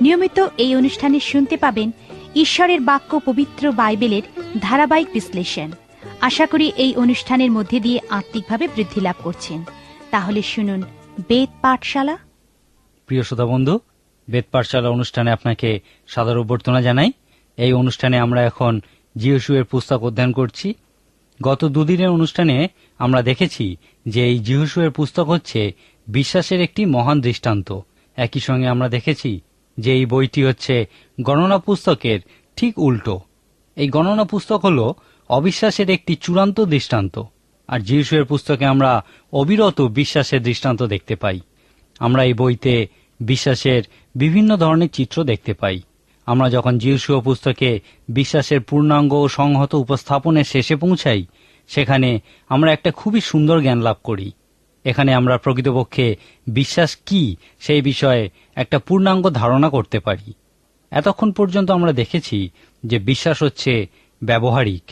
নিয়মিত এই অনুষ্ঠানে শুনতে পাবেন ঈশ্বরের বাক্য পবিত্র বাইবেলের ধারাবাহিক বিশ্লেষণ। আশা করি এই অনুষ্ঠানের মধ্যে দিয়ে আত্মিকভাবে বৃদ্ধি লাভ করছেন। তাহলে শুনুন বেদ পাঠশালা। প্রিয় শ্রোতা বন্ধু, বেদ পাঠশালা অনুষ্ঠানে আপনাকে সাদর অভ্যর্থনা জানাই। এই অনুষ্ঠানে আমরা এখন জিওসুয়ের পুস্তক অধ্যয়ন করছি। গত দুদিনের অনুষ্ঠানে আমরা দেখেছি যে এই জিহুসুয়ের পুস্তক হচ্ছে বিশ্বাসের একটি মহান দৃষ্টান্ত। একই সঙ্গে আমরা দেখেছি যে এই বইটি হচ্ছে গণনা পুস্তকের ঠিক উল্টো। এই গণনা পুস্তক হল অবিশ্বাসের একটি চূড়ান্ত দৃষ্টান্ত, আর জিহুসুয়ের পুস্তকে আমরা অবিরত বিশ্বাসের দৃষ্টান্ত দেখতে পাই। আমরা এই বইতে বিশ্বাসের বিভিন্ন ধরনের চিত্র দেখতে পাই। আমরা যখন জিউসুয় পুস্তকে বিশ্বাসের পূর্ণাঙ্গ ও সংহত উপস্থাপনের শেষে পৌঁছাই, সেখানে আমরা একটা খুবই সুন্দর জ্ঞান লাভ করি। এখানে আমরা প্রকৃতপক্ষে বিশ্বাস কি সেই বিষয়ে একটা পূর্ণাঙ্গ ধারণা করতে পারি। এতক্ষণ পর্যন্ত আমরা দেখেছি যে বিশ্বাস হচ্ছে ব্যবহারিক।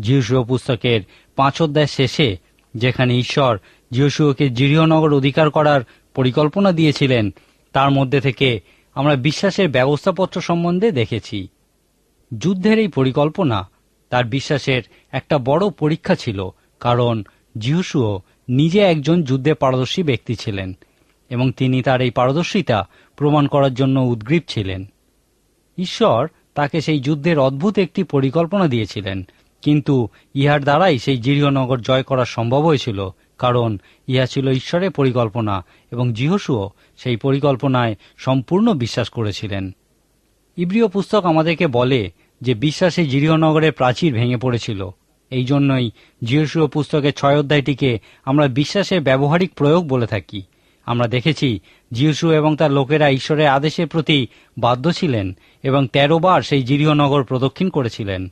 জিউসুয় পুস্তকের পাঁচ অধ্যায় শেষে যেখানে ঈশ্বর জিউসুয়কে জিরিয়নগর অধিকার করার পরিকল্পনা দিয়েছিলেন, তার মধ্যে থেকে আমরা বিশ্বাসের ব্যবস্থাপত্র সম্বন্ধে দেখেছি। যুদ্ধের এই পরিকল্পনা, তার বিশ্বাসের একটা বড় পরীক্ষা ছিল, কারণ জিহুসুও নিজে একজন যুদ্ধে পারদর্শী ব্যক্তি ছিলেন এবং তিনি তার এই পারদর্শিতা প্রমাণ করার জন্য উদ্গ্রীব ছিলেন। ঈশ্বর তাকে সেই যুদ্ধের অদ্ভুত একটি পরিকল্পনা দিয়েছিলেন, কিন্তু ইহার দ্বারাই সেই জিরিয়নগর জয় করা সম্ভব হয়েছিল, কারণ ইহা ছিল ঈশ্বরের পরিকল্পনা এবং জিহসুও সেই পরিকল্পনায় সম্পূর্ণ বিশ্বাস করেছিলেন। ইব্রিয় পুস্তক আমাদেরকে বলে যে বিশ্বাসে জিরিয়নগরের প্রাচীর ভেঙে পড়েছিল। এই জন্যই জিহসুও পুস্তকের ছয় অধ্যায়টিকে আমরা বিশ্বাসের ব্যবহারিক প্রয়োগ বলে থাকি। আমরা দেখেছি জিহসু এবং তার লোকেরা ঈশ্বরের আদেশের প্রতি বাধ্য ছিলেন এবং তেরো বার সেই জিরিয়নগর প্রদক্ষিণ করেছিলেন।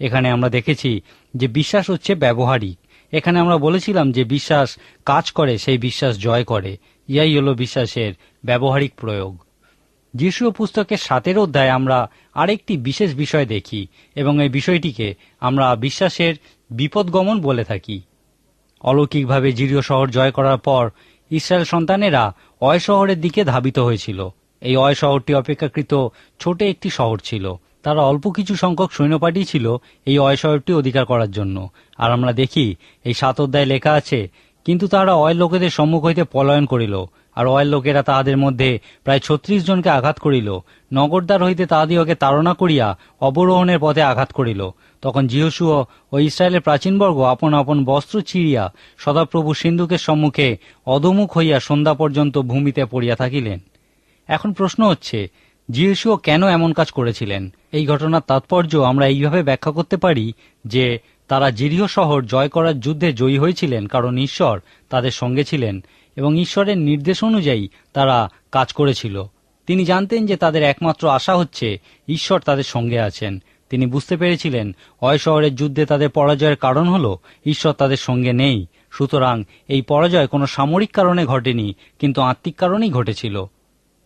এখানে আমরা দেখেছি যে বিশ্বাস হচ্ছে ব্যবহারিক। এখানে আমরা বলেছিলাম যে বিশ্বাস কাজ করে, সেই বিশ্বাস জয় করে। ইয়াই হলো বিশ্বাসের ব্যবহারিক প্রয়োগ। যিশু পুস্তকের সাতের অধ্যায় আমরা আরেকটি বিশেষ বিষয় দেখি এবং এই বিষয়টিকে আমরা বিশ্বাসের বিপদগমন বলে থাকি। অলৌকিকভাবে জিরিয় শহর জয় করার পর ইসরায়েল সন্তানেরা অয় শহরের দিকে ধাবিত হয়েছিল। এই অয় শহরটি অপেক্ষাকৃত ছোট একটি শহর ছিল। তারা অল্প কিছু সংখ্যক সৈন্য পাঠিয়েছিল এই অয় শহরটি অধিকার করার জন্য। আর আমরা দেখি, এই সাত অধ্যায় লেখা আছে, কিন্তু তারা অয় লোকেদের সম্মুখ হইতে পলায়ন করিল। আর অয়েল লোকেরা তাহাদের মধ্যে প্রায় ছত্রিশ জনকে আঘাত করিল। নগরদ্বার হইতে তাহাদিওকে তাড়না করিয়া অবরোহণের পথে আঘাত করিল। তখন জিহসুও ও ইসরায়েলের প্রাচীনবর্গ আপন আপন বস্ত্র চিরিয়া সদাপ্রভু সিন্ধুকের সম্মুখে অধমুখ হইয়া সন্ধ্যা পর্যন্ত ভূমিতে পড়িয়া থাকিলেন। এখন প্রশ্ন হচ্ছে, জিহসুও কেন এমন কাজ করেছিলেন? এই ঘটনার তাৎপর্য আমরা এইভাবে ব্যাখ্যা করতে পারি যে, তারা জিরিয় শহর জয় করার যুদ্ধে জয়ী হয়েছিলেন কারণ ঈশ্বর তাদের সঙ্গে ছিলেন। এবং ঈশ্বরের নির্দেশ অনুযায়ী তারা কাজ করেছিল। তিনি জানতেন যে তাদের একমাত্র আশা হচ্ছে ঈশ্বর তাদের সঙ্গে আছেন। তিনি বুঝতে পেরেছিলেন, অয় শহরের যুদ্ধে তাদের পরাজয়ের কারণ হল ঈশ্বর তাদের সঙ্গে নেই। সুতরাং এই পরাজয় কোনো সামরিক কারণে ঘটেনি, কিন্তু আত্মিক কারণেই ঘটেছিল।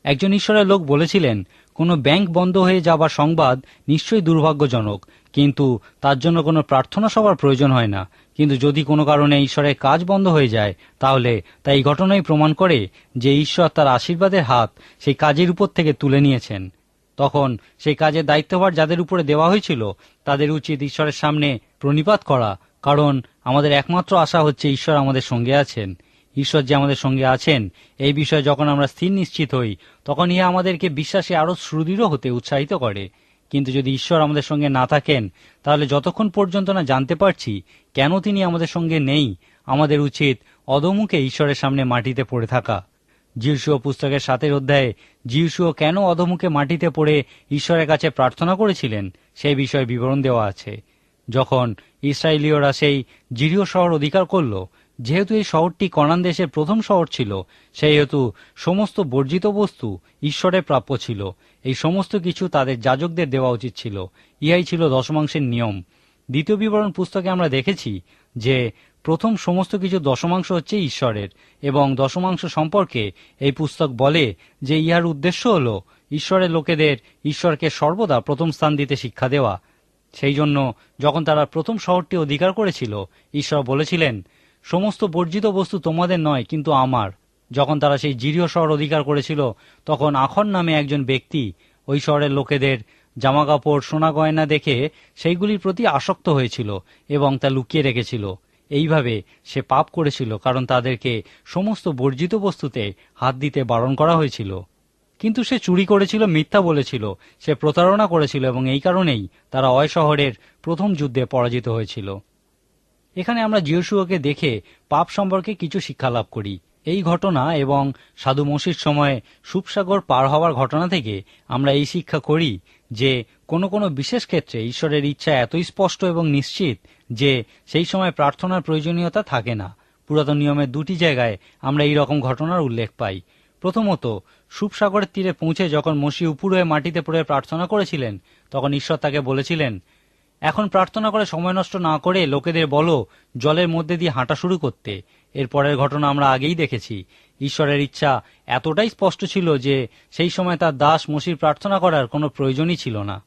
একজন ঈশ্বরের লোক বলেছিলেন, কোনো ব্যাংক বন্ধ হয়ে যাবার সংবাদ নিশ্চয়ই দুর্ভাগ্যজনক। কিন্তু তার জন্য কোনো প্রার্থনা সবার প্রয়োজন হয় না। কিন্তু যদি কোনো কারণে ঈশ্বরের কাজ বন্ধ হয়ে যায়, তাহলে তা এই ঘটনাই প্রমাণ করে যে ঈশ্বর তার আশীর্বাদের হাত সেই কাজের উপর থেকে তুলে নিয়েছেন। তখন সেই কাজের দায়িত্বভার যাদের উপরে দেওয়া হয়েছিল, তাদের উচিত ঈশ্বরের সামনে প্রণিপাত করা, কারণ আমাদের একমাত্র আশা হচ্ছে ঈশ্বর আমাদের সঙ্গে আছেন। ঈশ্বর যে আমাদের সঙ্গে আছেন, এই বিষয়ে যখন আমরা স্থির নিশ্চিত হই তখন ইহা আমাদেরকে বিশ্বাসে আরও সুদৃঢ় হতে উৎসাহিত করে। কিন্তু যদি ঈশ্বর আমাদের সঙ্গে না থাকেন, তাহলে যতক্ষণ পর্যন্ত না জানতে পারছি কেন তিনি আমাদের সঙ্গে নেই, আমাদের উচিত অদমুখে ঈশ্বরের সামনে মাটিতে পড়ে থাকা। জিউসুও পুস্তকের সাতের অধ্যায়ে জিউসুও কেন অধমুখে মাটিতে পড়ে ঈশ্বরের কাছে প্রার্থনা করেছিলেন? সেই বিষয়ে বিবরণ দেওয়া আছে। যখন ইসরায়েলীয়রা সেই জিরিয় শহর অধিকার করল যেহেতু এই শহরটি কনান দেশের প্রথম শহর ছিল, সেই হেতু সমস্ত বর্জিত বস্তু ঈশ্বরের প্রাপ্য ছিল। এই সমস্ত কিছু তাদের যাজকদের দেওয়া উচিত ছিল। ইহাই ছিল দশমাংশের নিয়ম। দ্বিতীয় বিবরণ পুস্তকে আমরা দেখেছি যে প্রথম সমস্ত কিছু দশমাংশ হচ্ছে ঈশ্বরের, এবং দশমাংশ সম্পর্কে এই পুস্তক বলে যে ইহার উদ্দেশ্য হল ঈশ্বরের লোকেদের ঈশ্বরকে সর্বদা প্রথম স্থান দিতে শিক্ষা দেওয়া। সেই জন্য যখন তারা প্রথম শহরটি অধিকার করেছিল, ঈশ্বর বলেছিলেন সমস্ত বর্জিত বস্তু তোমাদের নয়, কিন্তু আমার। যখন তারা সেই জিরিয় শহর অধিকার করেছিল, তখন আখন নামে একজন ব্যক্তি ওই শহরের লোকেদের জামা কাপড় সোনা গয়না দেখে সেইগুলির প্রতি আসক্ত হয়েছিল এবং তা লুকিয়ে রেখেছিল। এইভাবে সে পাপ করেছিল, কারণ তাদেরকে সমস্ত বর্জিত বস্তুতে হাত দিতে বারণ করা হয়েছিল। কিন্তু সে চুরি করেছিল, মিথ্যা বলেছিল, সে প্রতারণা করেছিল এবং এই কারণেই তারা অয় শহরের প্রথম যুদ্ধে পরাজিত হয়েছিল। এখানে আমরা জিয়সুয়াকে দেখে পাপ সম্পর্কে কিছু শিক্ষা লাভ করি। এই ঘটনা এবং সাধু মসির সময়ে সুপসাগর পার হওয়ার ঘটনা থেকে আমরা এই শিক্ষা করি যে কোনো কোনো বিশেষ ক্ষেত্রে ঈশ্বরের ইচ্ছা এতই স্পষ্ট এবং নিশ্চিত যে সেই সময় প্রার্থনার প্রয়োজনীয়তা থাকে না। পুরাতন নিয়মের দুটি জায়গায় আমরা এই রকম ঘটনার উল্লেখ পাই। প্রথমত, সুপসাগরের তীরে পৌঁছে যখন মসি উপর মাটিতে পড়ে প্রার্থনা করেছিলেন, তখন ঈশ্বর তাকে বলেছিলেন এখন প্রার্থনা করে সময় নষ্ট না করে লোকেদের বলো, জলের মধ্যে দিয়ে হাঁটা শুরু করতে। এর পরের ঘটনা আমরা আগেই দেখেছি। ঈশ্বরের ইচ্ছা এতটাই স্পষ্ট ছিল যে সেই সময় তার দাস মসির প্রার্থনা করার কোনো প্রয়োজনই ছিল না।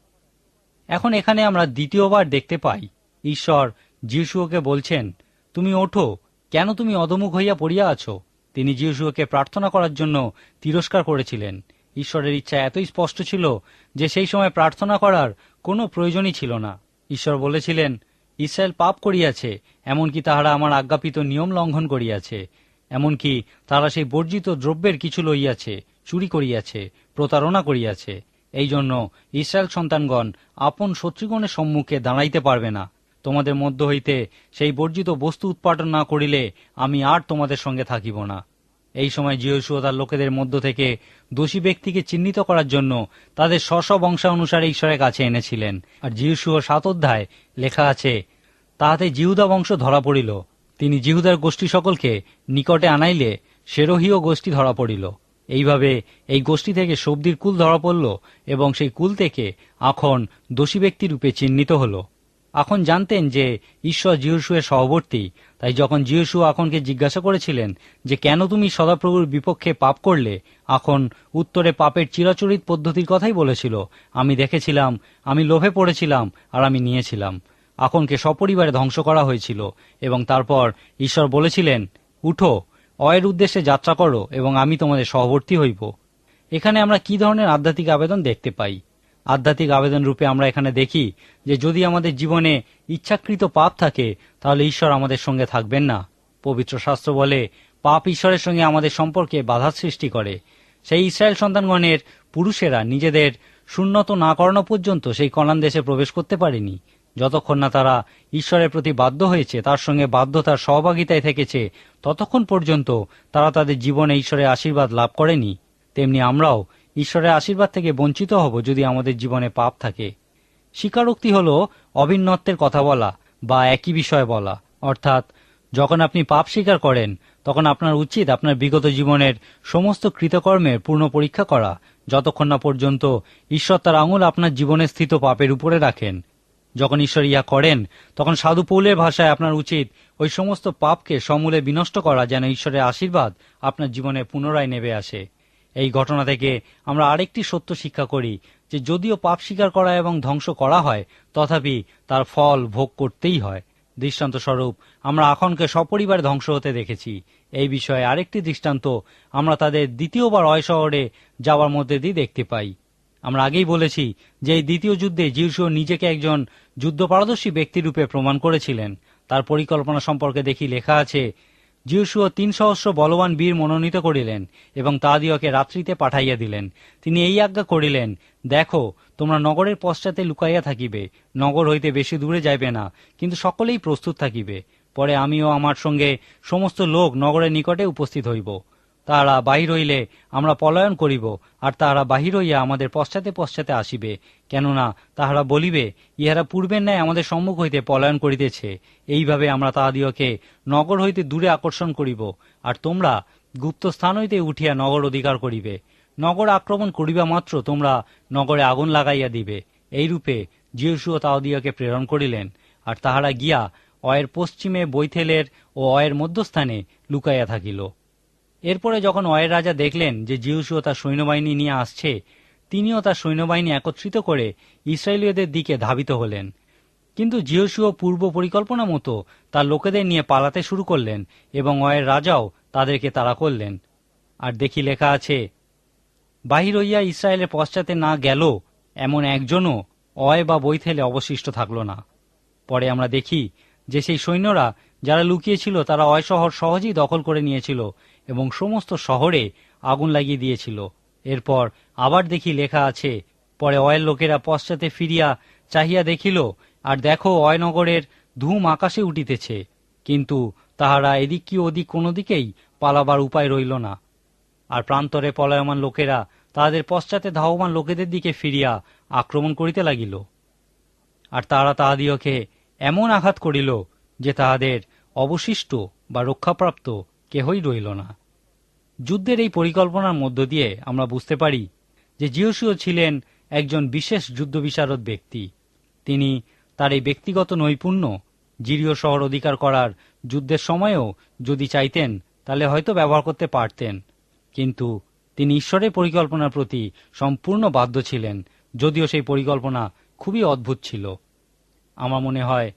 এখন এখানে আমরা দ্বিতীয়বার দেখতে পাই, ঈশ্বর যিশুকে বলছেন, তুমি ওঠো, কেন তুমি অদমুখ হইয়া পড়িয়া আছো? তিনি যিশুকে প্রার্থনা করার জন্য তিরস্কার করেছিলেন। ঈশ্বরের ইচ্ছা এতই স্পষ্ট ছিল যে সেই সময় প্রার্থনা করার কোনো প্রয়োজনই ছিল না। ঈশ্বর বলেছিলেন, ইসরায়েল পাপ করিয়াছে, এমনকি তাহারা আমার আজ্ঞাপিত নিয়ম লঙ্ঘন করিয়াছে। এমনকি তারা সেই বর্জিত দ্রব্যের কিছু লইয়াছে, চুরি করিয়াছে, প্রতারণা করিয়াছে। এই জন্য ইসরায়েল সন্তানগণ আপন শত্রুগণের সম্মুখে দাঁড়াইতে পারবে না। তোমাদের মধ্য হইতে সেই বর্জিত বস্তু উৎপাদন না করিলে আমি আর তোমাদের সঙ্গে থাকিব না। এই সময় তার লোকেদের মধ্য থেকে দোষী ব্যক্তিকে চিহ্নিত করার জন্য তাদের স্ব বংশানুসারে ঈশ্বরের কাছে এনেছিলেন। আর জিহুসু সাত অধ্যায় লেখা আছে, তাহাতে জিহুদা বংশ ধরা পড়িল। তিনি জিহুদার গোষ্ঠী সকলকে নিকটে আনাইলে সেরোহীয় গোষ্ঠী ধরা পড়িল। এইভাবে এই গোষ্ঠী থেকে সবদির কুল ধরা পড়ল এবং সেই কুল থেকে এখন দোষী ব্যক্তি রূপে চিহ্নিত হলো। এখন জানতেন যে ঈশ্বর জিহুসুয়ের সহবর্তী। তাই যখন জিহুসু আখনকে জিজ্ঞাসা করেছিলেন যে, কেন তুমি সদাপ্রভুর বিপক্ষে পাপ করলে? এখন উত্তরে পাপের চিরাচরিত পদ্ধতির কথাই বলেছিল, আমি দেখেছিলাম, আমি লোভে পড়েছিলাম আর আমি নিয়েছিলাম। আখনকে সপরিবারে ধ্বংস করা হয়েছিল এবং তারপর ঈশ্বর বলেছিলেন, উঠো, অয়ের উদ্দেশ্যে যাত্রা করো এবং আমি তোমাদের সহবর্তী হইব। এখানে আমরা কি ধরনের আধ্যাত্মিক আবেদন দেখতে পাই? আধ্যাত্মিক আবেদন রূপে আমরা এখানে দেখি যে যদি আমাদের জীবনে ইচ্ছাকৃত পাপ থাকে, তাহলে ঈশ্বর আমাদের সঙ্গে থাকবেন না। পবিত্র শাস্ত্র বলে, পাপ ঈশ্বরের সঙ্গে আমাদের সম্পর্কে বাধা সৃষ্টি করে। সেই ইসরায়েল সন্তানগণের পুরুষেরা নিজেদের শূন্যত না করানো পর্যন্ত সেই কনান দেশে প্রবেশ করতে পারেনি। যতক্ষণ না তারা ঈশ্বরের প্রতি বাধ্য হয়েছে, তার সঙ্গে বাধ্যতার সহভাগিতায় থেকেছে, ততক্ষণ পর্যন্ত তারা তাদের জীবনে ঈশ্বরের আশীর্বাদ লাভ করেনি। তেমনি আমরাও ঈশ্বরের আশীর্বাদ থেকে বঞ্চিত হব যদি আমাদের জীবনে পাপ থাকে। স্বীকারোক্তি হল অভিন্নত্বের কথা বলা বা একই বিষয় বলা। অর্থাৎ, যখন আপনি পাপ স্বীকার করেন, তখন আপনার উচিত আপনার বিগত জীবনের সমস্ত কৃতকর্মের পূর্ণ পরীক্ষা করা, যতক্ষণ না পর্যন্ত ঈশ্বর তার আঙুল আপনার জীবনে স্থিত পাপের উপরে রাখেন। যখন ঈশ্বর ইয়া করেন, তখন সাধু পৌলের ভাষায় আপনার উচিত ওই সমস্ত পাপকে সমূলে বিনষ্ট করা যেন ঈশ্বরের আশীর্বাদ আপনার জীবনে পুনরায় নেবে আসে। এই ঘটনা থেকে আমরা আরেকটি সত্য শিক্ষা করি, যে যদিও পাপ স্বীকার করা এবং ধ্বংস করা হয়, তথাপি তার ফল ভোগ করতেই হয়। দৃষ্টান্ত স্বরূপ, আমরা আখনকে সপরিবারে ধ্বংস হতে দেখেছি। এই বিষয়ে আরেকটি দৃষ্টান্ত, আমরা তাদের দ্বিতীয়বার অয় শহরে যাওয়ার মধ্যে দিয়ে দেখতে পাই। আমরা আগেই বলেছি যে এই দ্বিতীয় যুদ্ধে জিউসু নিজেকে একজন যুদ্ধ পারদর্শী ব্যক্তিরূপে প্রমাণ করেছিলেন। তার পরিকল্পনা সম্পর্কে দেখি লেখা আছে জিউসুও তিন সহস্র বলবান বীর মনোনীত করিলেন এবং তাদিওকে রাত্রিতে পাঠাইয়া দিলেন। তিনি এই আজ্ঞা করিলেন, দেখো, তোমরা নগরের পশ্চাতে লুকাইয়া থাকিবে। নগর হইতে বেশি দূরে যাইবে না, কিন্তু সকলেই প্রস্তুত থাকিবে। পরে আমিও আমার সঙ্গে সমস্ত লোক নগরের নিকটে উপস্থিত হইব। তাহারা বাহির হইলে আমরা পলায়ন করিব, আর তাহারা বাহির হইয়া আমাদের পশ্চাতে পশ্চাতে আসিবে। কেননা তাহারা বলিবে, ইহারা পূর্বের ন্যায় আমাদের সম্মুখ হইতে পলায়ন করিতেছে। এইভাবে আমরা তাহাদিওকে নগর হইতে দূরে আকর্ষণ করিব, আর তোমরা গুপ্ত স্থান হইতে উঠিয়া নগর অধিকার করিবে। নগর আক্রমণ করিবা মাত্র তোমরা নগরে আগুন লাগাইয়া দিবে। এইরূপে ও তাহাদিওকে প্রেরণ করিলেন, আর তাহারা গিয়া অয়ের পশ্চিমে বৈথেলের ও অয়ের মধ্যস্থানে লুকাইয়া থাকিল। এরপরে যখন অয়ের রাজা দেখলেন যে জিউসুও তার সৈন্যবাহিনী নিয়ে আসছে, তিনিও তার সৈন্যবাহিনী একত্রিত করে ইসরায়েলীয়দের দিকে ধাবিত হলেন। কিন্তু জিওসুও পূর্ব পরিকল্পনা মতো তার লোকেদের নিয়ে পালাতে শুরু করলেন এবং অয়ের রাজাও তাদেরকে তাড়া করলেন। আর দেখি লেখা আছে, বাহির হইয়া ইসরায়েলের পশ্চাতে না গেল এমন একজনও অয় বা বৈথেলে অবশিষ্ট থাকল না। পরে আমরা দেখি যে সেই সৈন্যরা যারা লুকিয়েছিল তারা অয় শহর সহজেই দখল করে নিয়েছিল এবং সমস্ত শহরে আগুন লাগিয়ে দিয়েছিল। এরপর আবার দেখি লেখা আছে, পরে অয়ের লোকেরা পশ্চাতে ফিরিয়া চাহিয়া দেখিল, আর দেখো অয়নগরের ধূম আকাশে উঠিতেছে। কিন্তু তাহারা এদিক কি ওদিক কোনো দিকেই পালাবার উপায় রইল না। আর প্রান্তরে পলায়মান লোকেরা তাহাদের পশ্চাতে ধাবমান লোকেদের দিকে ফিরিয়া আক্রমণ করিতে লাগিল। আর তারা তাহাদিওকে এমন আঘাত করিল যে তাহাদের অবশিষ্ট বা রক্ষাপ্রাপ্ত কেহই রইল না। যুদ্ধের এই পরিকল্পনার মধ্য দিয়ে আমরা বুঝতে পারি যে জিওসিও ছিলেন একজন বিশেষ যুদ্ধ বিশারদ ব্যক্তি। তিনি তার এই ব্যক্তিগত নৈপুণ্য জিরিয় শহর অধিকার করার যুদ্ধের সময়েও যদি চাইতেন, তাহলে হয়তো ব্যবহার করতে পারতেন। কিন্তু তিনি ঈশ্বরের পরিকল্পনার প্রতি সম্পূর্ণ বাধ্য ছিলেন, যদিও সেই পরিকল্পনা খুবই অদ্ভুত ছিল। আমার মনে হয়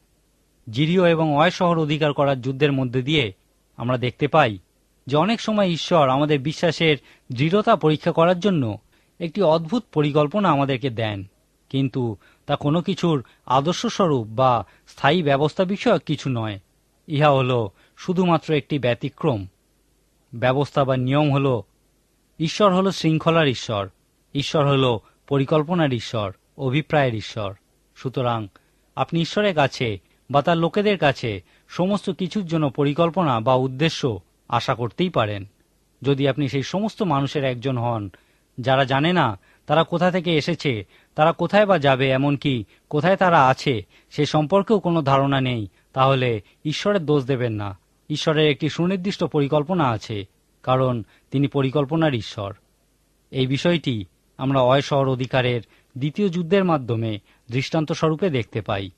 জিরিও এবং অয় শহর অধিকার করার যুদ্ধের মধ্যে দিয়ে আমরা দেখতে পাই যে অনেক সময় ঈশ্বর আমাদের বিশ্বাসের দৃঢ়তা পরীক্ষা করার জন্য একটি অদ্ভুত পরিকল্পনা আমাদেরকে দেন। কিন্তু তা কোনো কিছুর আদর্শস্বরূপ বা স্থায়ী ব্যবস্থা বিষয়ক কিছু নয়। ইহা হল শুধুমাত্র একটি ব্যতিক্রম। ব্যবস্থা বা নিয়ম হল, ঈশ্বর হল শৃঙ্খলার ঈশ্বর ঈশ্বর হল পরিকল্পনার ঈশ্বর, অভিপ্রায়ের ঈশ্বর। সুতরাং আপনি ঈশ্বরের কাছে বা তার লোকেদের কাছে সমস্ত কিছুর জন্য পরিকল্পনা বা উদ্দেশ্য আশা করতেই পারেন। যদি আপনি সেই সমস্ত মানুষের একজন হন, যারা জানে না তারা কোথা থেকে এসেছে, তারা কোথায় বা যাবে, এমনকি কোথায় তারা আছে, সে সম্পর্কেও কোনো ধারণা নেই, তাহলে ঈশ্বরের দোষ দেবেন না। ঈশ্বরের একটি সুনির্দিষ্ট পরিকল্পনা আছে, কারণ তিনি পরিকল্পনার ঈশ্বর। এই বিষয়টি আমরা অয় শহর অধিকারের দ্বিতীয় যুদ্ধের মাধ্যমে দৃষ্টান্ত স্বরূপে দেখতে পাই।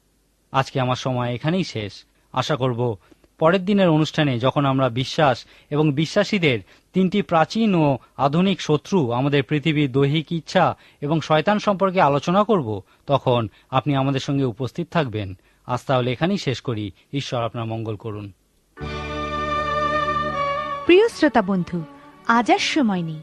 আজকে আমার সময় এখানেই শেষ। আশা করব পরের দিনের অনুষ্ঠানে যখন আমরা বিশ্বাস এবং বিশ্বাসীদের তিনটি প্রাচীন ও আধুনিক শত্রু আমাদের পৃথিবীর দৈহিক ইচ্ছা এবং শয়তান সম্পর্কে আলোচনা করব, তখন আপনি আমাদের সঙ্গে উপস্থিত থাকবেন। আজ তাহলে এখানেই শেষ করি। ঈশ্বর আপনার মঙ্গল করুন। প্রিয় শ্রোতা বন্ধু, আজ আর সময় নেই।